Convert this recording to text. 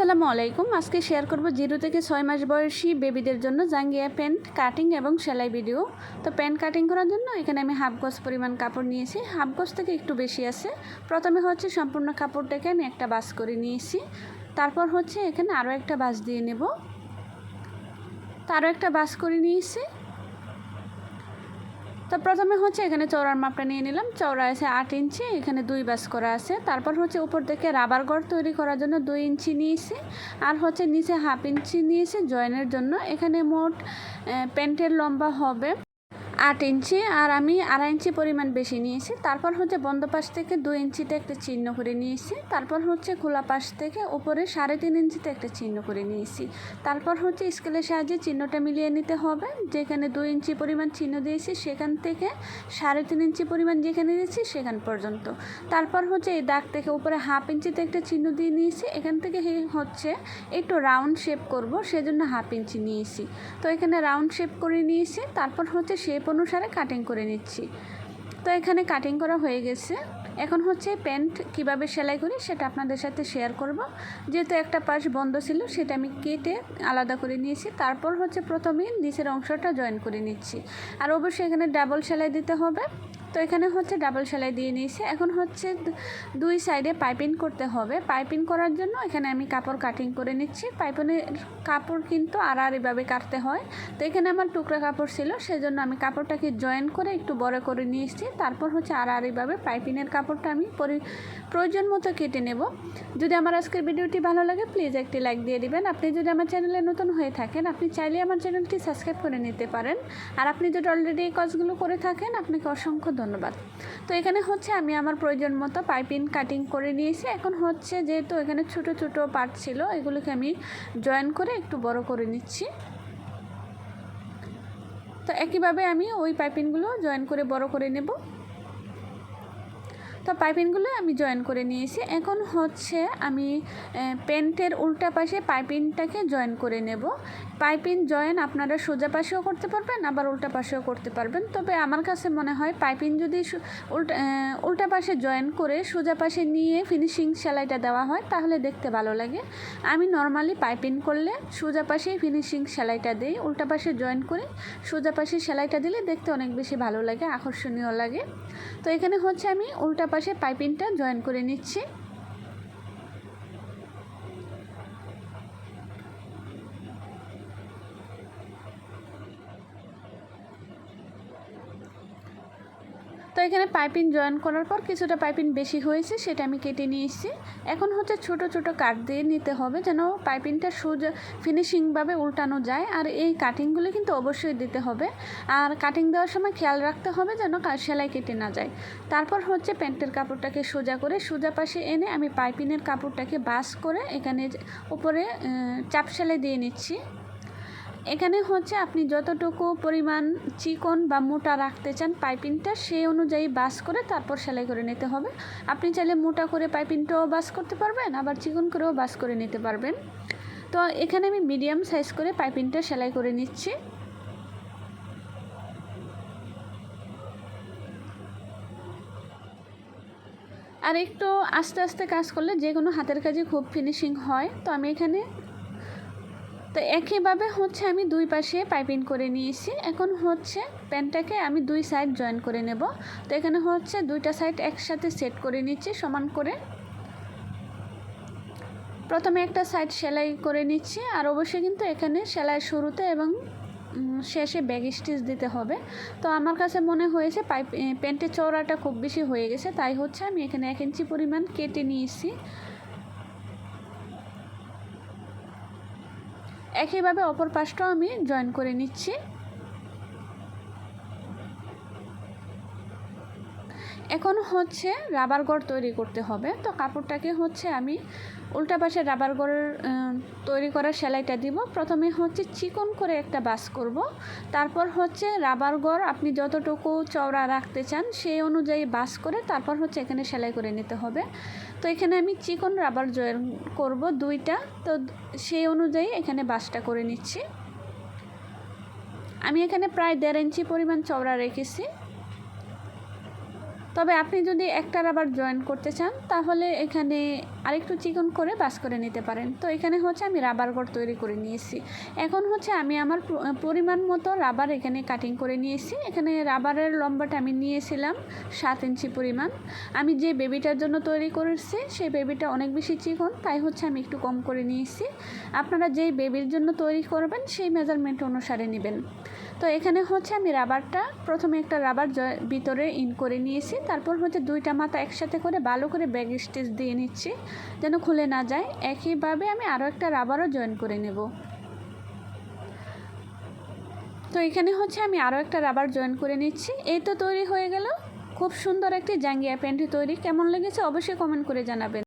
আসসালামু আলাইকুম। আজকে শেয়ার করব জিরো থেকে ছয় মাস বয়সী বেবিদের জন্য জাঙ্গিয়া প্যান্ট কাটিং এবং সেলাই ভিডিও তো প্যান্ট কাটিং করার জন্য এখানে আমি হাফ গজ পরিমাণ কাপড় নিয়েছি। হাফ গজ থেকে একটু বেশি আছে। প্রথমে হচ্ছে সম্পূর্ণ কাপড়টাকে আমি একটা বাস করে নিয়েছি। তারপর হচ্ছে এখানে আরও একটা বাস দিয়ে নেব। তারও একটা বাস করে নিয়েছি। তো প্রথমে হচ্ছে এখানে চওড়ার মাপটা নিয়ে নিলাম। চওড়া আছে আট ইঞ্চি, এখানে দুই বাস করা আছে। তারপর হচ্ছে উপর থেকে রাবার গড় তৈরি করার জন্য দুই ইঞ্চি নিয়েছি। আর হচ্ছে নিচে হাফ ইঞ্চি নিয়েছি জয়েনের জন্য। এখানে মোট প্যান্টের লম্বা হবে আট ইঞ্চি আর আমি আড়াই ইঞ্চি পরিমাণ বেশি নিয়েছি। তারপর হচ্ছে বন্ধ পাশ থেকে দুই ইঞ্চিতে একটা চিহ্ন করে নিয়েছি। তারপর হচ্ছে খোলা পাশ থেকে উপরে সাড়ে তিন ইঞ্চিতে একটা চিহ্ন করে নিয়েছি। তারপর হচ্ছে স্কেলের সাহায্যে চিহ্নটা মিলিয়ে নিতে হবে। যেখানে দুই ইঞ্চি পরিমাণ চিহ্ন দিয়েছি, সেখান থেকে সাড়ে তিন ইঞ্চি পরিমাণ যেখানে দিয়েছি, সেখান পর্যন্ত। তারপর হচ্ছে এই দাগ থেকে উপরে হাফ ইঞ্চিতে একটা চিহ্ন দিয়ে নিয়েছি। এখান থেকে হচ্ছে একটু রাউন্ড শেপ করব, সেজন্য হাফ ইঞ্চি নিয়েছি। তো এখানে রাউন্ড শেপ করে নিয়েছি। তারপর হচ্ছে শেপ অনুসারে কাটিং করে নিচ্ছি। তো এখানে কাটিং করা হয়ে গেছে। এখন হচ্ছে প্যান্ট কীভাবে সেলাই করি সেটা আপনাদের সাথে শেয়ার করব। যেহেতু একটা পাশ বন্ধ ছিল, সেটা আমি কেটে আলাদা করে নিয়েছি। তারপর হচ্ছে প্রথমে নিচের অংশটা জয়েন করে নিচ্ছি। আর অবশ্যই এখানে ডাবল সেলাই দিতে হবে। তো এখানে হচ্ছে ডাবল সেলাই দিয়ে নিয়েছি। এখন হচ্ছে দুই সাইডে পাইপিং করতে হবে। পাইপিং করার জন্য এখানে আমি কাপড় কাটিং করে নিচ্ছি। পাইপিনের কাপড় কিন্তু আর আর এভাবে কাটতে হয়। তো এখানে আমার টুকরা কাপড় ছিল, সেজন্য আমি কাপড়টাকে জয়েন করে একটু বড় করে নিয়েছি। তারপর হচ্ছে আর আর এভাবে পাইপিনের কাপড়টা আমি পরি প্রয়োজন মতো কেটে নেব। যদি আমার আজকের ভিডিওটি ভালো লাগে প্লিজ একটি লাইক দিয়ে দিবেন। আপনি যদি আমার চ্যানেলে নতুন হয়ে থাকেন, আপনি চাইলে আমার চ্যানেলটি সাবস্ক্রাইব করে নিতে পারেন। আর আপনি যদি অলরেডি এই কাজগুলো করে থাকেন, আপনাকে অসংখ্য ধন্যবাদ। তো এখানে হচ্ছে আমি আমার প্রয়োজন মতো পাইপিং কাটিং করে নিয়েছি। এখন হচ্ছে যেহেতু এখানে ছোট ছোট পার্ট ছিল, এগুলোকে আমি জয়েন করে একটু বড় করে নিচ্ছি। তো একইভাবে আমি ওই পাইপিংগুলো জয়েন করে বড় করে নেব। তো পাইপিংগুলো আমি জয়েন করে নিয়েছি। এখন হচ্ছে আমি প্যান্টের উল্টা পাশে পাইপিংটাকে জয়েন করে নেব। পাইপিং জয়েন আপনারা সোজা পাশেও করতে পারবেন, আবার উল্টা পাশেও করতে পারবেন। তবে আমার কাছে মনে হয় পাইপিং যদি উল্টা উল্টা পাশে জয়েন করে সোজা পাশে নিয়ে ফিনিশিং সেলাইটা দেওয়া হয়, তাহলে দেখতে ভালো লাগে। আমি নর্মালি পাইপিং করলে সোজা পাশেই ফিনিশিং সেলাইটা দিই, উল্টা পাশে জয়েন করে সোজা পাশে সেলাইটা দিলে দেখতে অনেক বেশি ভালো লাগে, আকর্ষণীয় লাগে। তো এখানে হচ্ছে আমি উল্টা পাশে পাইপিংটা জয়েন করে নিচ্ছি। তো এখানে পাইপিং জয়েন করার পর কিছুটা পাইপিং বেশি হয়েছে, সেটা আমি কেটে নিয়ে এসেছি। এখন হচ্ছে ছোট ছোট কাট দিয়ে নিতে হবে যেন পাইপিংটা সোজা ফিনিশিংভাবে উল্টানো যায়। আর এই কাটিংগুলো কিন্তু অবশ্যই দিতে হবে। আর কাটিং দেওয়ার সময় খেয়াল রাখতে হবে যেন সেলাই কেটে না যায়। তারপর হচ্ছে প্যান্টের কাপড়টাকে সোজা করে, সোজা পাশে এনে আমি পাইপিনের কাপড়টাকে বাস করে এখানে উপরে চাপ সেলাই দিয়ে নিচ্ছি। এখানে হচ্ছে আপনি যতটুকু পরিমাণ চিকন বা মোটা রাখতে চান পাইপিংটা সেই অনুযায়ী বাস করে তারপর সেলাই করে নিতে হবে। আপনি চাইলে মোটা করে পাইপিংটাও বাস করতে পারবেন, আবার চিকন করেও বাস করে নিতে পারবেন। তো এখানে আমি মিডিয়াম সাইজ করে পাইপিংটা সেলাই করে নিচ্ছি। আর একটু আস্তে আস্তে কাজ করলে যে কোনো হাতের কাজে খুব ফিনিশিং হয়। তো আমি এখানে তো একইভাবে হচ্ছে আমি দুই পাশে পাইপিং করে নিয়েছি। এখন হচ্ছে প্যান্টটাকে আমি দুই সাইড জয়েন করে নেব। তো এখানে হচ্ছে দুইটা সাইড একসাথে সেট করে নিচ্ছি সমান করে। প্রথমে একটা সাইড সেলাই করে নিচ্ছি আর অবশ্যই কিন্তু এখানে সেলাই শুরুতে এবং শেষে ব্যাগ স্টিচ দিতে হবে। তো আমার কাছে মনে হয়েছে পাইপ প্যান্টের চওড়াটা খুব বেশি হয়ে গেছে, তাই হচ্ছে আমি এখানে এক ইঞ্চি পরিমাণ কেটে নিয়েছি। একইভাবে অপর পাশটাও আমি জয়েন করে নিচ্ছি। এখন হচ্ছে রাবার গড় তৈরি করতে হবে। তো কাপড়টাকে হচ্ছে আমি উল্টা পাশে রাবার গড়ের তৈরি করার সেলাইটা দিব। প্রথমে হচ্ছে চিকন করে একটা বাস করব। তারপর হচ্ছে রাবার গড় আপনি যতটুকু চওড়া রাখতে চান সেই অনুযায়ী বাস করে তারপর হচ্ছে এখানে সেলাই করে নিতে হবে। তো এখানে আমি চিকন রাবার জয়েন করব দুইটা। তো সেই অনুযায়ী এখানে বাসটা করে নিচ্ছি। আমি এখানে প্রায় দেড় ইঞ্চি পরিমাণ চওড়া রেখেছি। তবে আপনি যদি একটা রাবার জয়েন করতে চান, তাহলে এখানে আরেকটু চিকন করে বাস করে নিতে পারেন। তো এখানে হচ্ছে আমি রাবার গড় তৈরি করে নিয়েছি। এখন হচ্ছে আমি আমার পরিমাণ মতো রাবার এখানে কাটিং করে নিয়েছি। এখানে রাবারের লম্বাটা আমি নিয়েছিলাম সাত ইঞ্চি পরিমাণ। আমি যে বেবিটার জন্য তৈরি করেছি, সেই বেবিটা অনেক বেশি চিকন, তাই হচ্ছে আমি একটু কম করে নিয়েছি। আপনারা যেই বেবির জন্য তৈরি করবেন, সেই মেজারমেন্ট অনুসারে নেবেন। তো এখানে হচ্ছে আমি রাবারটা প্রথমে একটা রাবার ভিতরে ইন করে নিয়েছি। তারপর হচ্ছে দুইটা মাথা একসাথে করে ভালো করে ব্যাগ স্টিচ দিয়ে নিচ্ছি, যেন খুলে না যায়। একইভাবে আমি আরও একটা রাবারও জয়েন করে নেব। তো এখানে হচ্ছে আমি আরও একটা রাবার জয়েন করে নিচ্ছি। এই তো তৈরি হয়ে গেল। খুব সুন্দর একটি জাঙ্গিয়া প্যান্টটি তৈরি। কেমন লেগেছে অবশ্যই কমেন্ট করে জানাবেন।